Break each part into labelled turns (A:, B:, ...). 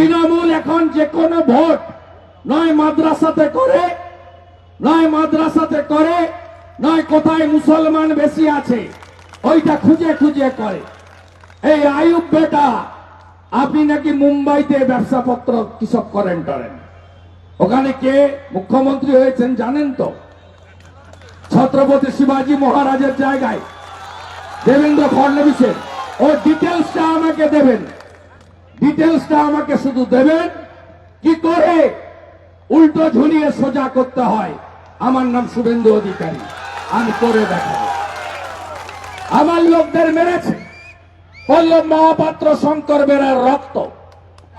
A: তৃণমূল এখন যে কোনো ভোট নয় মাদ্রাসাতে করে, নয় মাদ্রাসাতে করে, নয় কোথায় মুসলমান বেশি আছে, ওইটা খুঁজে খুঁজে করে। এই আয়ুব বেটা, আপনি নাকি মুম্বাইতে ব্যবসাপত্র কিসব করেন টরেন। ওখানে কে মুখ্যমন্ত্রী হয়েছেন জানেন তো? ছত্রপতি শিবাজি মহারাজের জায়গায়। দেবেন্দ্র ফডনবিসের ও ডিটেলসটা আমাকে দেবেন। ডিটেলসটা আমাকে শুধু দেবেন। কি করে? উল্টো ঝুলিয়ে সোজা করতে হয়। আমার নাম শুভেন্দু অধিকারী। আমি করে দেখাবো। আমার লোকদের মেরেছে। পল্লব মহাপাত্র শঙ্কর বেড়ার রক্ত।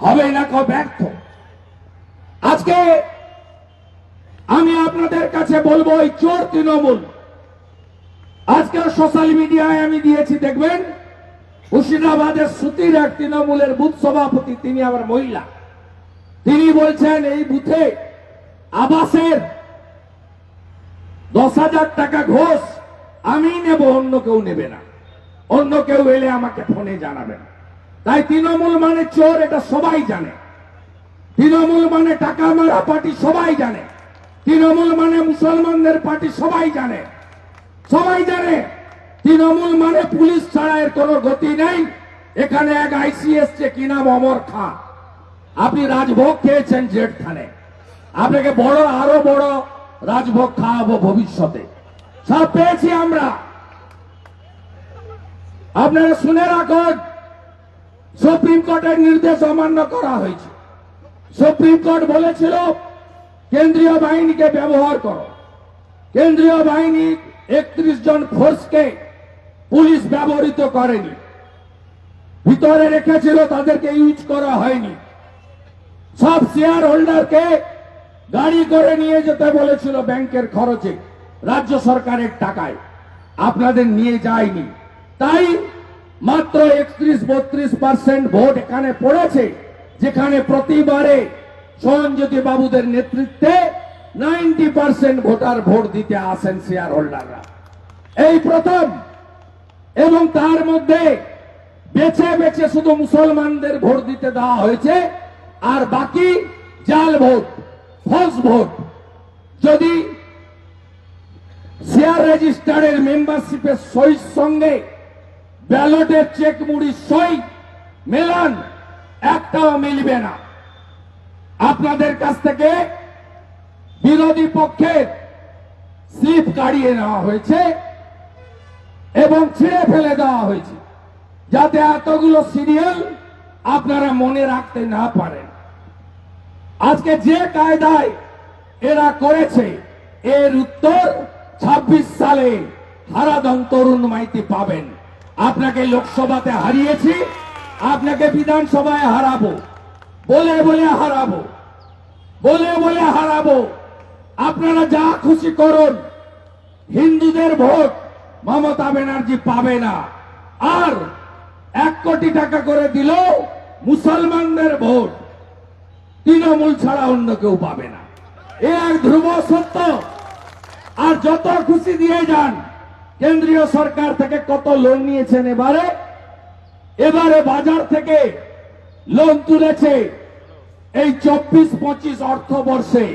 A: হবে না কো ব্যর্থ? আজকে আমি আপনাদের কাছে বলব ওই চোর তৃণমূল। আজকে সোশ্যাল মিডিয়ায় আমি দিয়েছি, দেখবেন? মুর্শিদাবাদের সুতির এক তৃণমূলের বুথ সভাপতি, তিনি আবার মহিলা। তিনি বলছেন, এই বুথে আবাসের দশ হাজার টাকা ঘোষ আমি নেব, অন্য কেউ নেবে না। অন্য কেউ এলে আমাকে ফোনে জানাবেন। তাই তৃণমূল মানে চোর, এটা সবাই জানে। তৃণমূল মানে টাকা মারা পার্টি সবাই জানে। তৃণমূল মানে মুসলমানদের পার্টি সবাই জানে। সবাই জানে। তৃণমূল মানে পুলিশ ছাড়া এর কোনো গতি নেই। এখানে এক আইসি এসছে কি নাম, অমর খাঁ। আপনি রাজভোগ খেয়েছেন জেঠখানে আপনাকে বড়, আরও বড় রাজভোগ খাওয়াবো ভবিষ্যতে। সব পেয়েছি আমরা। আপনারা শুনে রাখুন, সুপ্রিম কোর্টের নির্দেশ অমান্য করা হয়েছে। সুপ্রিম কোর্ট বলেছিল, কেন্দ্রীয় বাহিনীকে ব্যবহার করো। কেন্দ্রীয় বাহিনী একত্রিশ জন ফোর্সকে পুলিশ ব্যবহৃত করেনি। ভিতরে রেখেছিল, তাদেরকে ইউজ করা হয়নি। সব শেয়ার হোল্ডারকে গাড়ি করে নিয়ে যেতে বলেছিল ব্যাংকের খরচে, রাজ্য সরকারের টাকায়। আপনাদের নিয়ে যায়নি। তাই মাত্র একত্রিশ, বত্রিশ পার্সেন্ট ভোট এখানে পড়েছে, যেখানে প্রতিবারে সঞ্জ্যোতি বাবুদের নেতৃত্বে নাইনটি পার্সেন্ট ভোটার ভোট দিতে আসেন শেয়ার হোল্ডাররা এই প্রথম এবং তার মধ্যে বেছে বেছে শুধু মুসলমানদের ভোট দিতে দেওয়া হয়েছে, আর বাকি জাল ভোট, ফলস ভোট। যদি শেয়ার রেজিস্টারের মেম্বারশিপের সইর সঙ্গে ব্যালটের চেক মুড়ি সই মেলান, একটাও মিলবে না। আপনাদের কাছ থেকে বিরোধী পক্ষের স্লিপ কাড়িয়ে নেওয়া হয়েছে। এবং ছিঁড়ে ফেলে দেওয়া হয়েছে। যাতে এতগুলো সিরিয়াল আপনারা মনে রাখতে না পারেন। আজকে যে কায়দায় এরা করেছে, এর উত্তর ২৬ সালে হারাদন তরুণ মাইতি পাবেন। আপনাকে লোকসভাতে হারিয়েছি, আপনাকে বিধানসভায় হারাবো। বলে বলে হারাবো। বলে বলে হারাবো। আপনারা যা খুশি করুন, হিন্দুদের ভোট মমতা ব্যানার্জি পাবে না। আর এক কোটি টাকা করে দিল মুসলমানদের ভোট তৃণমূল ছাড়া অন্য কেউ পাবে না। এ এক ধ্রুব সত্য। আর যত খুশি দিয়ে যান, কেন্দ্রীয় সরকার থেকে কত লোন নিয়েছেন এবারে? এবারে বাজার থেকে লোন তুলেছে এই চব্বিশ পঁচিশ অর্থবর্ষে।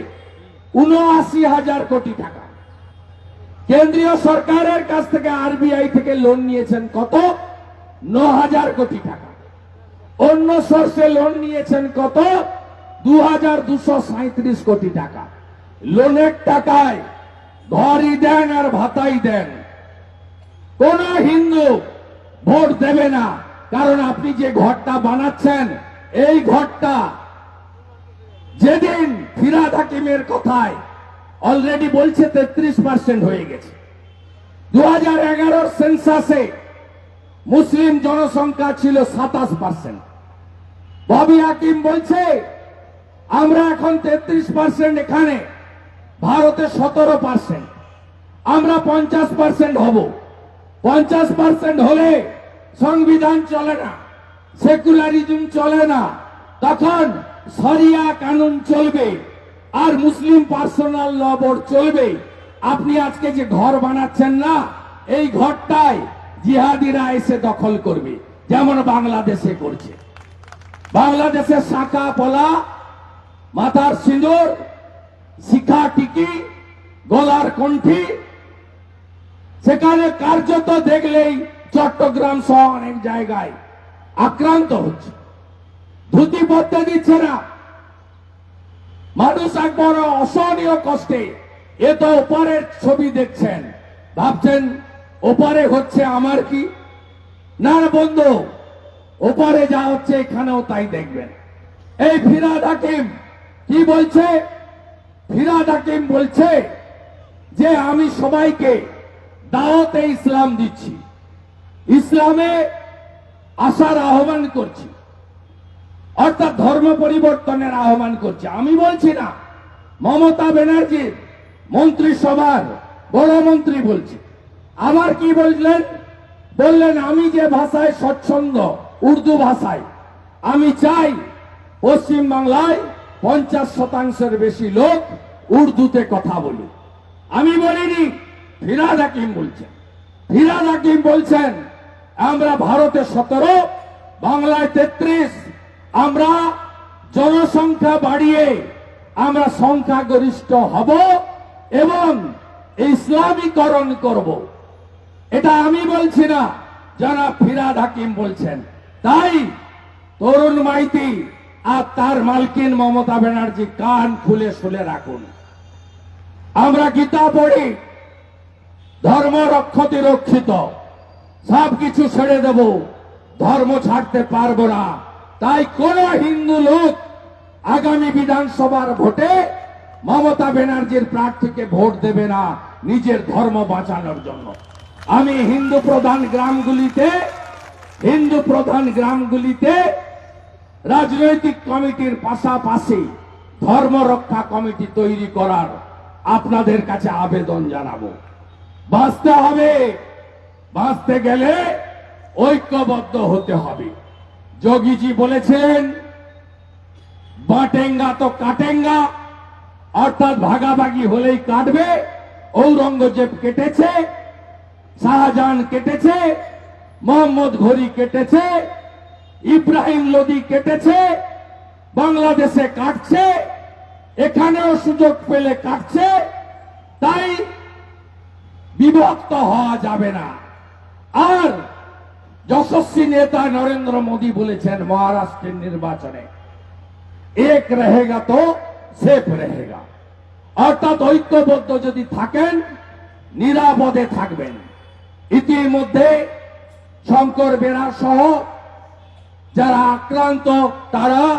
A: উনআশি হাজার কোটি টাকা। কেন্দ্রীয় সরকারের কাছ থেকে আরবিআই থেকে লোন নিয়েছেন কত? ন হাজার কোটি টাকা। অন্য সোর্সে লোন নিয়েছেন কত? দু হাজার দুশো সাঁত্রিশ কোটি টাকা। লোনের টাকায় ঘরই দেন আর ভাতাই দেন। কোন হিন্দু ভোট দেবে না। কারণ আপনি যে ঘরটা বানাচ্ছেন, এই ঘরটা যেদিন ফিরাদ হাকিমের কথায় অলরেডি বলছে তেত্রিশ পার্সেন্ট হয়ে গেছে। দু হাজার এগারোর সেন্সাসে মুসলিম জনসংখ্যা ছিল সাতাশ পার্সেন্ট ববি হাকিম বলছে, আমরা এখন তেত্রিশ পার্সেন্ট এখানে, ভারতে সতেরো পার্সেন্ট আমরা পঞ্চাশ পার্সেন্ট হব। পঞ্চাশ পার্সেন্ট হলে সংবিধান চলে না সেকুলারিজম চলে না। তখন সরিয়া কানুন চলবে। আর মুসলিম পার্সোনাল ল বোর্ড চলবে। আপনি আজকে যে ঘর বানাচ্ছেন না, এই ঘরটাই জিহাদিরা এসে দখল করবে, যেমন বাংলাদেশে করছে। বাংলাদেশের শাখা পলা, মাথার সিঁদুর শিখা টিকি, গলার কণ্ঠি। সেখানে কার্যত দেখলেই চট্টগ্রাম সহ অনেক জায়গায় আক্রান্ত হচ্ছে। ধুতি পড়তে দিচ্ছে না। মানুষ এক বড় অসহনীয় কষ্টে এ তো ওপারের ছবি দেখছেন। ভাবছেন, ওপারে হচ্ছে আমার কি? না, বন্ধু, ওপারে যা হচ্ছে এখানেও তাই দেখবেন। এই ফিরাদ হাকিম কি বলছে? ফিরাদ হাকিম বলছে যে, আমি সবাইকে দাওয়াতে ইসলাম দিচ্ছি। ইসলামে আসার আহ্বান করছি। অর্থাৎ ধর্ম পরিবর্তনের আহ্বান করছে। আমি বলছি না, মমতা ব্যানার্জির মন্ত্রিসভার বড় মন্ত্রী বলছে। আবার কি বললেন? বললেন, আমি যে ভাষায় স্বচ্ছন্দ, উর্দু ভাষায়, আমি চাই পশ্চিম বাংলায় পঞ্চাশ শতাংশের বেশি লোক উর্দুতে কথা বলুক। আমি বলিনি, ফিরাদ হাকিম বলছেন। ফিরাদ হাকিম বলছেন, আমরা ভারতে সতেরো, বাংলায় তেত্রিশ আমরা জনসংখ্যা বাড়িয়ে আমরা সংখ্যাগরিষ্ঠ হব এবং ইসলামীকরণ করব। এটা আমি বলছি না যারা ফিরাদ হাকিম বলছেন। তাই তরুণ মাইতি আর তার মালকিন মমতা ব্যানার্জি কান খুলে শুলে রাখুন। আমরা গীতা পড়ি, ধর্ম রক্ষতে রক্ষিত। সব কিছু ছেড়ে দেব, ধর্ম ছাড়তে পারব না। তাই কোন হিন্দু লোক আগামী বিধানসভার ভোটে মমতা ব্যানার্জির প্রার্থীকে ভোট দেবে না নিজের ধর্ম বাঁচানোর জন্য। আমি হিন্দু প্রধান গ্রামগুলিতে, হিন্দু প্রধান গ্রামগুলিতে রাজনৈতিক কমিটির পাশাপাশি ধর্ম রক্ষা কমিটি তৈরি করার আপনাদের কাছে আবেদন জানাব। বাঁচতে হবে, বাঁচতে গেলে ঐক্যবদ্ধ হতে হবে। যোগীজি বলেছিলেন বাটেঙ্গা তো কাটেঙ্গা, অর্থাৎ ভাগাভাগি হলেই কাটবে, ঔরঙ্গজেব কেটেছে, শাহজাহান কেটেছে, মোহাম্মদ ঘড়ি কেটেছে, ইব্রাহিম লোদি কেটেছে, বাংলাদেশে কাটছে, এখানেও সুযোগ পেলে কাটছে, তাই বিভক্ত হওয়া যাবে না। আর যশস্বী নেতা নরেন্দ্র মোদী বলেছেন মহারাষ্ট্রের নির্বাচনে। এক রেহেগা তো সেফ রেহেগা। অর্থাৎ ঐক্যবদ্ধ যদি থাকেন, নিরাপদে থাকবেন। ইতিমধ্যে শঙ্কর বেড়া সহ যারা আক্রান্ত, তারা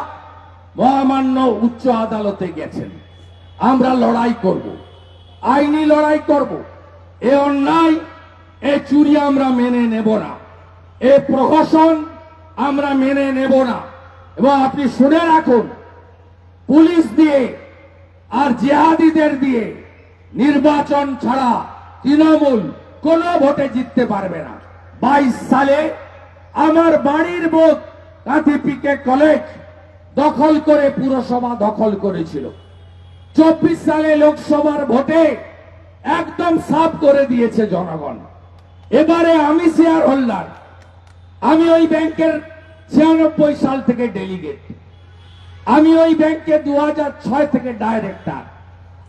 A: মহামান্য উচ্চ আদালতে গেছেন। আমরা লড়াই করব। আইনি লড়াই করব। এ অন্যায়, এ চুরি আমরা মেনে নেব না। এ প্রহসন আমরা মেনে নেব না। এবং আপনি শুনে রাখুন, পুলিশ দিয়ে আর জেহাদিদের দিয়ে নির্বাচন ছাড়া তৃণমূল কোন ভোটে জিততে পারবে না। বাইশ সালে আমার বাড়ির বোধ কাঁথি পিকে কলেজ দখল করে পুরসভা দখল করেছিল। চব্বিশ সালে লোকসভার ভোটে একদম সাফ করে দিয়েছে জনগণ। এবারে আমি শেয়ার হোল্ডার। আমি ওই ব্যাংকের ছিয়ানব্বই সাল থেকে ডেলিগেট আমি ওই ব্যাংকে দু ছয় থেকে ডাইরেক্টর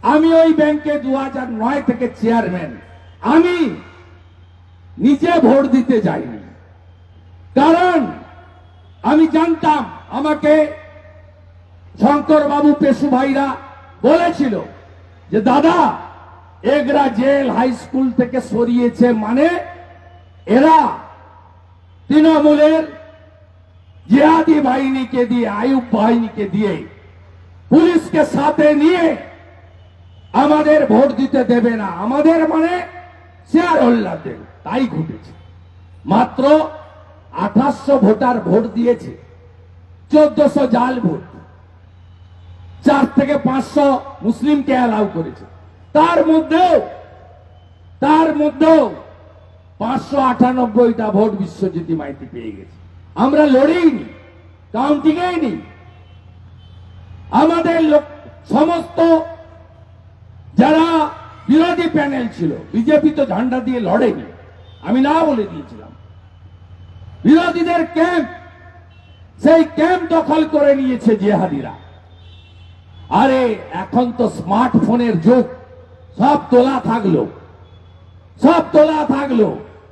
A: আমি ওই ব্যাংকে দু নয় থেকে চেয়ারম্যান আমি নিজে ভোট দিতে যাইনি। কারণ আমি জানতাম আমাকে শঙ্কর বাবু পেশু ভাইরা বলেছিল যে, দাদা, এগরা জেল হাই স্কুল থেকে সরিয়েছে মানে এরা তৃণমূলের জিহাদি বাহিনীকে দিয়ে আয়ুব বাহিনীকে দিয়ে, পুলিশকে সাথে নিয়ে আমাদের ভোট দিতে দেবে না। আমাদের মানে শেয়ার হোল্ডারদের। তাই ঘটেছে। মাত্র আঠাশশো ভোটার ভোট দিয়েছে। চোদ্দশো জাল ভোট। চার থেকে পাঁচশো মুসলিমকে অ্যালাউ করেছে। তার মধ্যেও তার মধ্যেও পাঁচশো আটানব্বইটা ভোট বিশ্বজ্যোতি মাইতি পেয়ে গেছে। আমরা লড়েইনি কাউন্টিংয়েই নি আমাদের সমস্ত যারা বিরোধী প্যানেল ছিল, বিজেপি তো ঝান্ডা দিয়ে লড়েনি, আমি না বলে দিয়েছিলাম। বিরোধীদের ক্যাম্প, সেই ক্যাম্প দখল করে নিয়েছে জেহাদিরা। আরে, এখন তো স্মার্টফোনের যুগ, সব তোলা থাকল, সব তোলা থাকল।